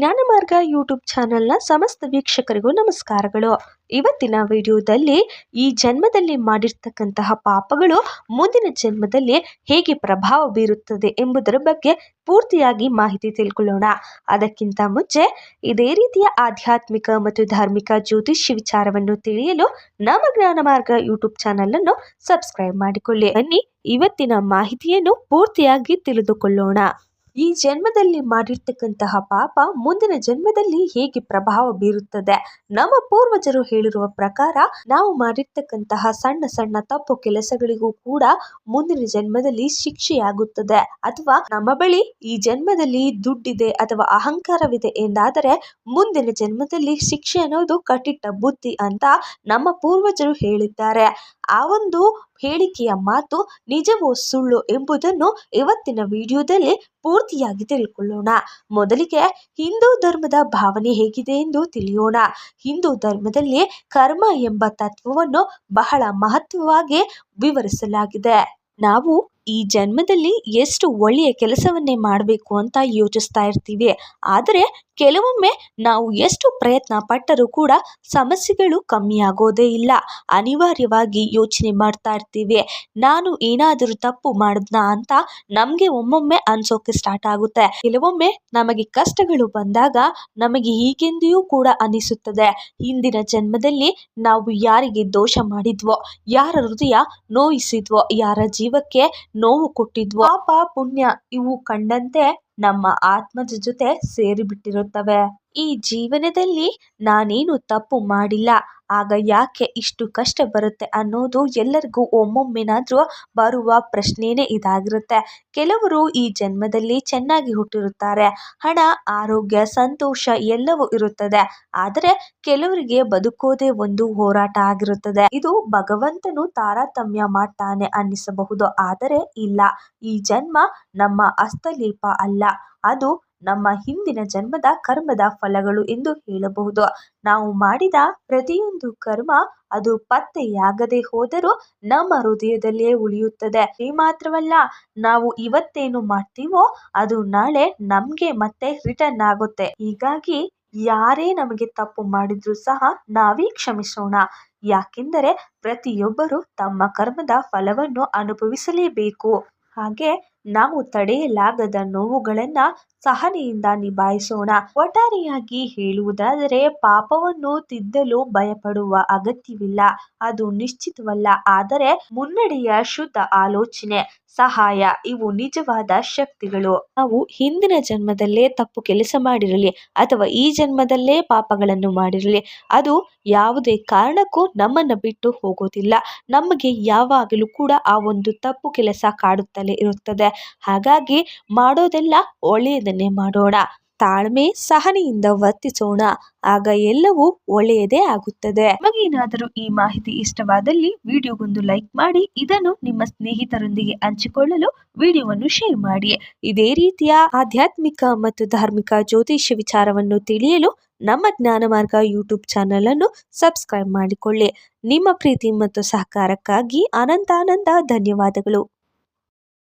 ಜ್ಞಾನಮಾರ್ಗ YouTube ಚಾನೆಲ್ನ ಸಮಸ್ತ ವೀಕ್ಷಕರಿಗೂ ನಮಸ್ಕಾರಗಳು. ಇವತ್ತಿನ ವಿಡಿಯೋದಲ್ಲಿ ಈ ಜನ್ಮದಲ್ಲಿ ಮಾಡಿರ್ತಕ್ಕಂತಹ ಪಾಪಗಳು ಮುಂದಿನ ಜನ್ಮದಲ್ಲಿ ಹೇಗೆ ಪ್ರಭಾವ ಬೀರುತ್ತದೆ ಎಂಬುದರ ಬಗ್ಗೆ ಪೂರ್ತಿಯಾಗಿ ಮಾಹಿತಿ ತಿಳ್ಕೊಳ್ಳೋಣ. ಅದಕ್ಕಿಂತ ಮುಂಚೆ ಇದೇ ರೀತಿಯ ಆಧ್ಯಾತ್ಮಿಕ ಮತ್ತು ಧಾರ್ಮಿಕ ಜ್ಯೋತಿಷ್ಯ ವಿಚಾರವನ್ನು ತಿಳಿಯಲು ನಮ್ಮ ಜ್ಞಾನಮಾರ್ಗ ಯೂಟ್ಯೂಬ್ ಚಾನೆಲ್ ಅನ್ನು ಸಬ್ಸ್ಕ್ರೈಬ್ ಮಾಡಿಕೊಳ್ಳಿ. ಬನ್ನಿ, ಇವತ್ತಿನ ಮಾಹಿತಿಯನ್ನು ಪೂರ್ತಿಯಾಗಿ ತಿಳಿದುಕೊಳ್ಳೋಣ. ಈ ಜನ್ಮದಲ್ಲಿ ಮಾಡಿರ್ತಕ್ಕಂತಹ ಪಾಪ ಮುಂದಿನ ಜನ್ಮದಲ್ಲಿ ಹೇಗೆ ಪ್ರಭಾವ ಬೀರುತ್ತದೆ? ನಮ್ಮ ಪೂರ್ವಜರು ಹೇಳಿರುವ ಪ್ರಕಾರ ನಾವು ಮಾಡಿರ್ತಕ್ಕಂತಹ ಸಣ್ಣ ಸಣ್ಣ ತಪ್ಪು ಕೆಲಸಗಳಿಗೂ ಕೂಡ ಮುಂದಿನ ಜನ್ಮದಲ್ಲಿ ಶಿಕ್ಷೆಯಾಗುತ್ತದೆ. ಅಥವಾ ನಮ್ಮ ಬಳಿ ಈ ಜನ್ಮದಲ್ಲಿ ದುಡ್ಡಿದೆ ಅಥವಾ ಅಹಂಕಾರವಿದೆ ಎಂದಾದರೆ ಮುಂದಿನ ಜನ್ಮದಲ್ಲಿ ಶಿಕ್ಷೆ ಅನ್ನೋದು ಕಟ್ಟಿಟ್ಟ ಬುದ್ಧಿ ಅಂತ ನಮ್ಮ ಪೂರ್ವಜರು ಹೇಳಿದ್ದಾರೆ. ಆ ಒಂದು ಹೇಳಿಕೆಯ ಮಾತು ನಿಜವೋ ಸುಳ್ಳು ಎಂಬುದನ್ನು ಇವತ್ತಿನ ವಿಡಿಯೋದಲ್ಲಿ ಪೂರ್ತಿಯಾಗಿ ತಿಳ್ಕೊಳ್ಳೋಣ. ಮೊದಲಿಗೆ ಹಿಂದೂ ಧರ್ಮದ ಭಾವನೆ ಹೇಗಿದೆ ಎಂದು ತಿಳಿಯೋಣ. ಹಿಂದೂ ಧರ್ಮದಲ್ಲಿ ಕರ್ಮ ಎಂಬ ತತ್ವವನ್ನು ಬಹಳ ಮಹತ್ವವಾಗಿ ವಿವರಿಸಲಾಗಿದೆ. ನಾವು ಈ ಜನ್ಮದಲ್ಲಿ ಎಷ್ಟು ಒಳ್ಳೆಯ ಕೆಲಸವನ್ನೇ ಮಾಡಬೇಕು ಅಂತ ಯೋಚಿಸ್ತಾ ಇರ್ತೀವಿ. ಆದರೆ ಕೆಲವೊಮ್ಮೆ ನಾವು ಎಷ್ಟು ಪ್ರಯತ್ನ ಪಟ್ಟರೂ ಕೂಡ ಸಮಸ್ಯೆಗಳು ಕಮ್ಮಿ ಆಗೋದೇ ಇಲ್ಲ. ಅನಿವಾರ್ಯವಾಗಿ ಯೋಚನೆ ಮಾಡ್ತಾ ಇರ್ತೀವಿ. ನಾನು ಏನಾದರೂ ತಪ್ಪು ಮಾಡಿದ್ನಾ ಅಂತ ನಮಗೆ ಒಮ್ಮೊಮ್ಮೆ ಅನ್ಸೋಕೆ ಸ್ಟಾರ್ಟ್ ಆಗುತ್ತೆ. ಕೆಲವೊಮ್ಮೆ ನಮಗೆ ಕಷ್ಟಗಳು ಬಂದಾಗ ನಮಗೆ ಹೀಗೆಂದೆಯೂ ಕೂಡ ಅನಿಸುತ್ತದೆ. ಹಿಂದಿನ ಜನ್ಮದಲ್ಲಿ ನಾವು ಯಾರಿಗೆ ದೋಷ ಮಾಡಿದ್ವೋ, ಯಾರ ಹೃದಯ ನೋಯಿಸಿದ್ವೋ, ಯಾರ ಜೀವಕ್ಕೆ ನೋವು ಕೊಟ್ಟಿದ್ವು. ಪಾಪ, ಪುಣ್ಯ ಇವು ಕಂಡಂತೆ ನಮ್ಮ ಆತ್ಮದ ಜೊತೆ ಸೇರಿಬಿಟ್ಟಿರುತ್ತವೆ. ಈ ಜೀವನದಲ್ಲಿ ನಾನೇನು ತಪ್ಪು ಮಾಡಿಲ್ಲ. ಆಗ ಯಾಕೆ ಇಷ್ಟು ಕಷ್ಟ ಬರುತ್ತೆ ಅನ್ನೋದು ಎಲ್ಲರಿಗೂ ಒಮ್ಮೊಮ್ಮೆನಾದರೂ ಬರುವ ಪ್ರಶ್ನೆನೇ ಇದಾಗಿರುತ್ತೆ. ಕೆಲವರು ಈ ಜನ್ಮದಲ್ಲಿ ಚೆನ್ನಾಗಿ ಹುಟ್ಟಿರುತ್ತಾರೆ. ಹಣ, ಆರೋಗ್ಯ, ಸಂತೋಷ ಎಲ್ಲವೂ ಇರುತ್ತದೆ. ಆದರೆ ಕೆಲವರಿಗೆ ಬದುಕೋದೇ ಒಂದು ಹೋರಾಟ ಆಗಿರುತ್ತದೆ. ಇದು ಭಗವಂತನು ತಾರತಮ್ಯ ಮಾಡ್ತಾನೆ ಅನ್ನಿಸಬಹುದು. ಆದರೆ ಇಲ್ಲ. ಈ ಜನ್ಮ ನಮ್ಮ ಹಸ್ತಲೇಪ ಅಲ್ಲ. ಅದು ನಮ್ಮ ಹಿಂದಿನ ಜನ್ಮದ ಕರ್ಮದ ಫಲಗಳು ಎಂದು ಹೇಳಬಹುದು. ನಾವು ಮಾಡಿದ ಪ್ರತಿಯೊಂದು ಕರ್ಮ ಅದು ಪತ್ತೆಯಾಗದೆ ಹೋದರೂ ನಮ್ಮ ಹೃದಯದಲ್ಲೇ ಉಳಿಯುತ್ತದೆ. ಈ ಮಾತ್ರವಲ್ಲ, ನಾವು ಇವತ್ತೇನು ಮಾಡ್ತೀವೋ ಅದು ನಾಳೆ ನಮಗೆ ಮತ್ತೆ ರಿಟರ್ನ್ ಆಗುತ್ತೆ. ಹೀಗಾಗಿ ಯಾರೇ ನಮಗೆ ತಪ್ಪು ಮಾಡಿದ್ರು ಸಹ ನಾವೇ ಕ್ಷಮಿಸೋಣ. ಯಾಕೆಂದರೆ ಪ್ರತಿಯೊಬ್ಬರು ತಮ್ಮ ಕರ್ಮದ ಫಲವನ್ನು ಅನುಭವಿಸಲೇಬೇಕು. ಹಾಗೆ ನಾವು ತಡೆಯಲಾಗದ ನೋವುಗಳನ್ನ ಸಹನೆಯಿಂದ ನಿಭಾಯಿಸೋಣ. ಒಟ್ಟಾರೆಯಾಗಿ ಹೇಳುವುದಾದರೆ, ಪಾಪವನ್ನು ತಿದ್ದಲು ಭಯಪಡುವ ಅಗತ್ಯವಿಲ್ಲ. ಅದು ನಿಶ್ಚಿತವಲ್ಲ, ಆದರೆ ಮುನ್ನಡೆಯ ಶುದ್ಧ ಆಲೋಚನೆ. ಸಹಾಯ, ಇವು ನಿಜವಾದ ಶಕ್ತಿಗಳು. ನಾವು ಹಿಂದಿನ ಜನ್ಮದಲ್ಲೇ ತಪ್ಪು ಕೆಲಸ ಮಾಡಿರಲಿ ಅಥವಾ ಈ ಜನ್ಮದಲ್ಲೇ ಪಾಪಗಳನ್ನು ಮಾಡಿರಲಿ, ಅದು ಯಾವುದೇ ಕಾರಣಕ್ಕೂ ನಮ್ಮನ್ನು ಬಿಟ್ಟು ಹೋಗೋದಿಲ್ಲ. ನಮಗೆ ಯಾವಾಗಲೂ ಕೂಡ ಆ ಒಂದು ತಪ್ಪು ಕೆಲಸ ಕಾಡುತ್ತಲೇ ಇರುತ್ತದೆ. ಹಾಗಾಗಿ ಮಾಡೋದೆಲ್ಲ ಒಳ್ಳೆಯದನ್ನೇ ಮಾಡೋಣ. ತಾಳ್ಮೆ ಸಹನೆಯಿಂದ ವರ್ತಿಸೋಣ. ಆಗ ಎಲ್ಲವೂ ಒಳ್ಳೆಯದೇ ಆಗುತ್ತದೆ. ನಿಮಗೇನಾದರೂ ಈ ಮಾಹಿತಿ ಇಷ್ಟವಾದಲ್ಲಿ ವಿಡಿಯೋಗೊಂದು ಲೈಕ್ ಮಾಡಿ, ಇದನ್ನು ನಿಮ್ಮ ಸ್ನೇಹಿತರೊಂದಿಗೆ ಹಂಚಿಕೊಳ್ಳಲು ವಿಡಿಯೋವನ್ನು ಶೇರ್ ಮಾಡಿ. ಇದೇ ರೀತಿಯ ಆಧ್ಯಾತ್ಮಿಕ ಮತ್ತು ಧಾರ್ಮಿಕ ಜ್ಯೋತಿಷ್ಯ ವಿಚಾರವನ್ನು ತಿಳಿಯಲು ನಮ್ಮ ಜ್ಞಾನ ಮಾರ್ಗ ಯೂಟ್ಯೂಬ್ ಚಾನಲ್ ಅನ್ನು ಸಬ್ಸ್ಕ್ರೈಬ್ ಮಾಡಿಕೊಳ್ಳಿ. ನಿಮ್ಮ ಪ್ರೀತಿ ಮತ್ತು ಸಹಕಾರಕ್ಕಾಗಿ ಅನಂತಾನಂದ ಧನ್ಯವಾದಗಳು.